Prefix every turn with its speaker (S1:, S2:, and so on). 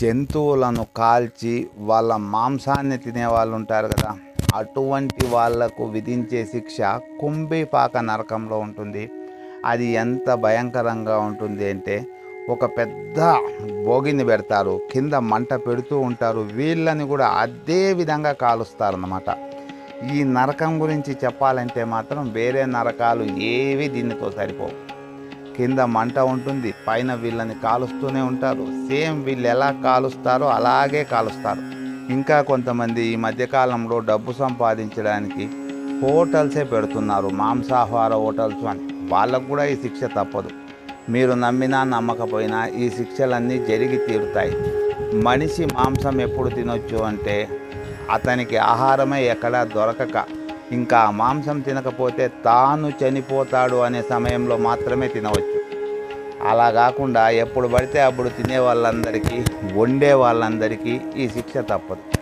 S1: జంతువులను కాల్చి వాళ్ళ మాంసాన్ని తినే వాళ్ళు ఉంటారు కదా అటువంటి వాళ్ళకు విధించే శిక్ష కుంభిపాక నరకంలో ఉంటుంది. అది ఎంత భయంకరంగా ఉంటుంది అంటే ఒక పెద్ద భోగిని పెడతారు కింద మంట పెడుతూ ఉంటారు వీళ్ళని కూడా అదే విధంగా కాలుస్తారన్నమాట. ఈ నరకం గురించి చెప్పాలంటే మాత్రం వేరే నరకాలు ఏవి దీనితో సరిపోవు. కింద మంట ఉంటుంది పైన వీళ్ళని కాలుస్తూనే ఉంటారు. సేమ్ వీళ్ళు ఎలా కాలుస్తారో అలాగే కాలుస్తారు. ఇంకా కొంతమంది ఈ మధ్యకాలంలో డబ్బు సంపాదించడానికి హోటల్సే పెడుతున్నారు మాంసాహార హోటల్స్ అని. వాళ్ళకు కూడా ఈ శిక్ష తప్పదు. మీరు నమ్మినా నమ్మకపోయినా ఈ శిక్షలన్నీ జరిగి తీరుతాయి. మనిషి మాంసం ఎప్పుడు తినొచ్చు అంటే అతనికి ఆహారమే ఎక్కడా దొరకక ఇంకా మాంసం తినకపోతే తాను చనిపోతాడు అనే సమయంలో మాత్రమే తినవచ్చు. అలా కాకుండా ఎప్పుడు పడితే అప్పుడు తినే వాళ్ళందరికీ వండే వాళ్ళందరికీ ఈ శిక్ష తప్పదు.